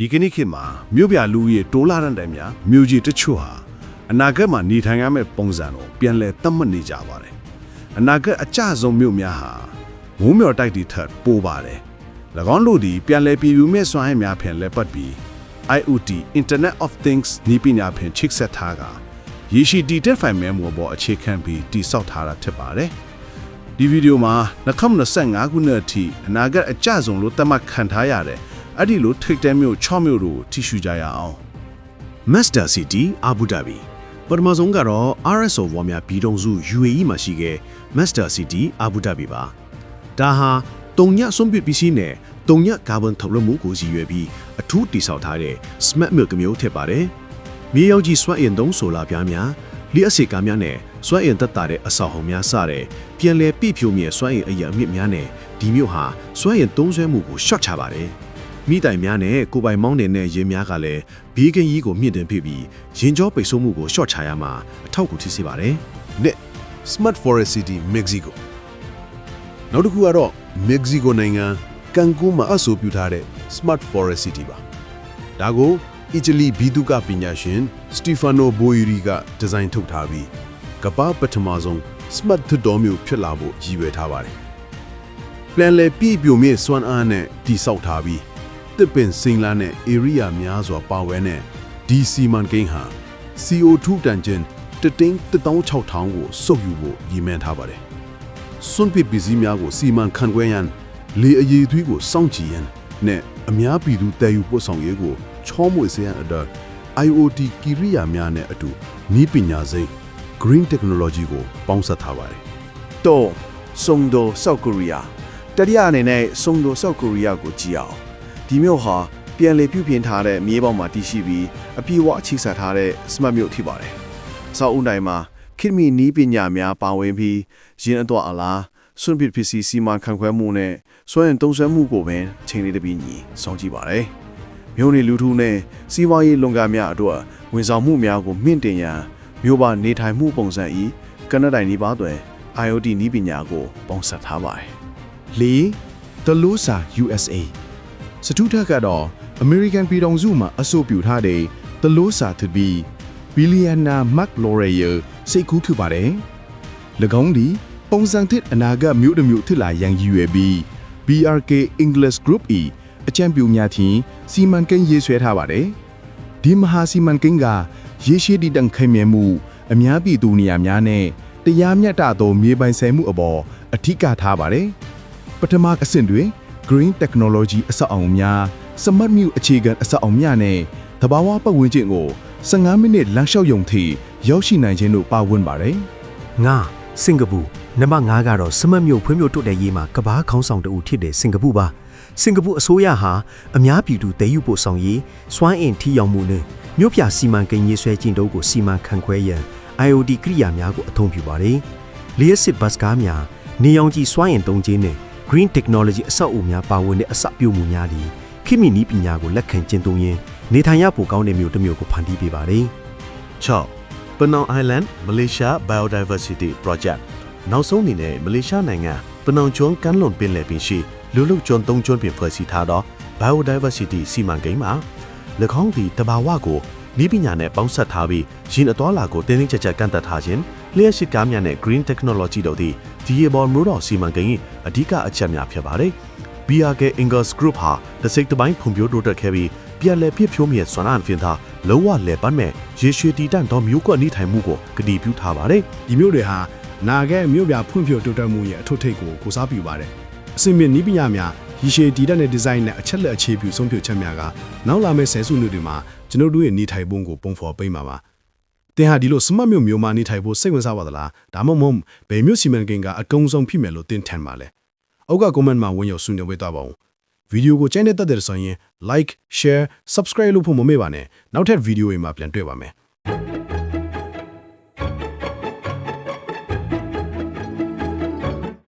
ဒီကနေ့ခေတ်မှာမြို့ပြလူဦးရေတိုးလာတဲ့တိုင်များမြို့ကြီးတချို့ဟာအနာဂတ်မှာနေထိုင်ရမယ့်ပုံစံကိုပြန်လည်သတ်မှတ်နေကြပါတယ်အနာဂတ်အကျဆုံးမြို့များဟာမုံမြော်တိုက်တီထက်ပိုပါတယ်၎င်းတို့သည်ပြန်လည်ပြည်ပြမဲ့စွမ်းရည်များဖြင့်လက်ပတ်ပြီး IoT Internet of Things နည်းပညာဖြင့်ချိတ်ဆက်ထားကရရှိတည်တဲ့ဖိုင်မဲမှုပေါ်အခြေခံပြီးတည်ဆောက်ထားတာဖြစ်ပါတယ်ဒီဗီဒီယိုမှာ2025ခုနှစ်အထိအနာဂတ်အကျဆုံးလို့သတ်မှတ်ခံထားရတဲ့ အဲ့ဒီလိုထိတ်တဲမျိုး6မျိုးတို့ကိုထိရှုကြရအောင် Master City Abu Dhabi ပထမဆုံးကတော့ RSO ဝါများပြည်တော်စု UAE မှာရှိတဲ့ Master City Abu Dhabi ပါဒါဟာတုံညဆုံးပစ်ပစ္စည်းနဲ့တုံညကာဗွန်ထုတ်လွှတ်မှုကိုရည်ရွယ်ပြီးအထူးတည်ဆောက်ထားတဲ့ Smart Milk မျိုးဖြစ်ပါတယ်မြေရောက်ကြီးစွမ်းအင်သုံးဆိုလာပြားများလျှက်အစီကားများနဲ့စွမ်းအင်သက်သာတဲ့အဆောက်အုံများစတဲ့ပြန်လည်ပြည့်ဖြိုးမြဲစွမ်းအင်အရာအမြင့်များနဲ့ဒီမျိုးဟာစွမ်းအင်သုံးစွဲမှုကို short ချပါတယ် မိတိုင်များနဲ့ကိုပိုင်မောင်းနေတဲ့ရင်းများကလည်းဘီးကင်ကြီးကိုမြင့်တင်ဖြစ်ပြီးရင်ကြောပိတ်ဆို့မှုကို short ချရမှာအထောက်အကူဖြစ်စေပါတယ်နဲ့ Smart Forest City Mexico နောက်တစ်ခုကတော့ Mexico နိုင်ငံကန်ကူးမှာအဆိုပြုထားတဲ့ Smart Forest City ပါဒါကိုအီတလီဘီသူကပညာရှင်စတီဖာနိုဘိုယီရီကဒီဇိုင်းထုတ်ထားပြီးကမ္ဘာပထမဆုံး Smart သစ်တော်မျိုးဖြစ်လာဖို့ရည်ရွယ်ထားပါတယ်ပြန်လည်ပြည့်ပြိုမြင့်စွမ်းအားနဲ့တည်ဆောက်ထားပြီး တစ်ပင်စင်လာနဲ့ area များစွာပါဝင်တဲ့ဒီစီမန်ကိန်းဟာ CO2 တန်ဂျင်တသိန်း16000ကိုစုပ်ယူဖို့ရည်မှန်းထားပါတယ်။စွန့်ပစ်ပစ္စည်းများကိုစီမံခန့်ခွဲရန်လေအည်သွေးကိုစောင့်ကြည့်ရန်နဲ့အများပြည်သူတည်ယူပို့ဆောင်ရေးကိုချောမွေစေရန်အတွက် IoT ကိရိယာများနဲ့အတူနည်းပညာစိတ် Green Technology ကိုပေါင်းစပ်ထားပါတယ်တော့စုံဒိုဆောက်ကိုရီးယားတတိယအနေနဲ့စုံဒိုဆောက်ကိုရီးယားကိုကြည့်အောင် ဒီမြို့ဟာပြန်လည်ပြုပြင်ထားတဲ့မြေပေါ်မှာတည်ရှိပြီးအပြည့်အဝအခြေဆက်ထားတဲ့ smart မြို့ဖြစ်ပါတယ်။ဆောက်အုံတိုင်းမှာခေတ်မီနီးပညာများပါဝင်ပြီးရင်းအတော့အလားစွန့်ပစ်ပစ္စည်းစီမံခန့်ခွဲမှုနဲ့စွမ်းရင်တုံးဆွဲမှုကိုပင်ချိန်လေးတစ်ပြီးညီစောင့်ကြည့်ပါတယ်။မြို့နေလူထုနဲ့စီးပွားရေးလုပ်ငန်းများအတွက်ဝန်ဆောင်မှုများကိုမြင့်တင်ရန်မြို့ပါနေထိုင်မှုပုံစံဤကနဒိုင်နီးပါးတွင် IoT နည်းပညာကိုပေါင်းစပ်ထားပါတယ်လေ The Losa USA စတုထက်ကတော့ American ပြည်ထောင်စုမှာအဆိုပြုထားတဲ့ The Losa to be Billionaire Mark Laurier စိတ်ကူးဖြစ်ပါတယ်။၎င်းဒီပုံစံသစ်အနာဂတ်မြို့တစ်မြို့ထစ်လာရန်ရည်ရွယ်ပြီး BRK English Group ၏အကြံပြုများထင်စီမံကိန်းရေးဆွဲထားပါတယ်။ဒီမဟာစီမံကိန်းကရေရှည်တည်တံ့ခိုင်မြဲမှု အများပြည်သူနေရာများနဲ့တရားမျှတသောမြေပိုင်ဆိုင်မှုအပေါ်အထူးကထားပါတယ်။ပထမအဆင့်တွင် Green Technology အဆောက်အအုံများစမတ်မြူအခြေခံအဆောက်အအုံများနဲ့သဘာဝပတ်ဝန်းကျင်ကို15မိနစ်လမ်းလျှောက်ရုံထိရောက်ရှိနိုင်ခြင်းတို့ပါဝင်ပါတယ်ငါစင်ကာပူနံပါတ်5ကတော့စမတ်မြို့ဖွံ့ဖြိုးတိုးတက်ရေးမှာကဘာခေါင်းဆောင်တဦးဖြစ်တဲ့စင်ကာပူပါစင်ကာပူအစိုးရဟာအများပြည်သူတည်ယူပို့ဆောင်ရေးစွမ်းအင်ထီရောက်မှုနဲ့မြို့ပြစီမံကိန်းရေးဆွဲခြင်းတို့ကိုစီမံခန့်ခွဲရန် IoT ကိရိယာများကိုအသုံးပြုပါတယ်လျှက်စစ်ဘတ်ကားများနေအောင်ကြီးစွမ်းအင်သုံးခြင်းနဲ့ Green Technology အဆောက်အဦများပါဝင်တဲ့အစပြုမှုများသည်ခိမိနီးပညာကိုလက်ခံကျင့်သုံးရင်းနေထိုင်ရဖို့ကောင်းတဲ့မြို့တစ်မြို့ကိုဖန်တီးပေးပါတယ် 6. Penang Island Malaysia Biodiversity Project နောက်ဆုံးအနေနဲ့မလေးရှားနိုင်ငံပနောင်ကျွန်းကမ်းလွန်ပင်လယ်ပြင်ရှိလူလုကျွန်းသုံးကျွန်းပြင်ဖွဲ့စည်းထားသော Biodiversity စီမံကိန်းမှာ၎င်းသည်တဘာဝကိုဤပညာနဲ့ပေါင်းစပ်ထားပြီးယင်အတော်လာကိုတင်းတင်းကြပ်ကြပ်ကန့်သက်ထားခြင်းလျှက်ရှိကားများနဲ့ Green Technology တို့သည်ဒီရေပေါ်မျိုးတော်စီမံကိန်း၏အဓိကအချက်များဖြစ်ပါတယ်။ BRK Ingers Group ဟာတစ်စိတ်တစ်ပိုင်းဖွံ့ဖြိုးတိုးတက်ခဲ့ပြီးပြန်လည်ပြည့်ဖြိုးမြဲစွမ်းအားဖြင့်သာလုံးဝလည်ပတ်မဲ့ရေရှည်တည်တံ့သောမျိုးကွက်နေထိုင်မှုကိုကတိပြုထားပါတယ်။ဒီမြို့တွေဟာနာဂဲမြို့ပြဖွံ့ဖြိုးတိုးတက်မှုရဲ့အထွတ်ထိပ်ကိုကိုစားပြုပါတယ်။အစင်မြင့်နီးပညာများရည်ရှည်တည်တဲ့ဒီဇိုင်းနဲ့အချက်လက်အခြေပြုဆုံးဖြတ်ချက်များကနောက်လာမယ့်ဆယ်စုနှစ်တွေမှာကျွန်တော်တို့ရဲ့နေထိုင်ပုံကိုပုံဖော်ပေးမှာပါ။ တင်ဟာဒီလိုစမတ်မြို့မျိုးမှာနေထိုင်ဖို့စိတ်ဝင်စားပါသလား။ဒါမှမဟုတ်ဘယ်မြို့စီမံကိန်းကအကုံဆုံးဖြစ်မယ်လို့တင်ထင်ပါလဲ။အောက်က comment မှာဝင်ရောက်ဆွေးနွေးပေးသွားပါဦး။ဗီဒီယိုကိုကြိုက်တဲ့တက်တဲ့ဆိုရင် like share subscribe လို့ဖို့မမေ့ပါနဲ့။နောက်ထပ်ဗီဒီယိုတွေမှာပြန်တွေ့ပါမယ်။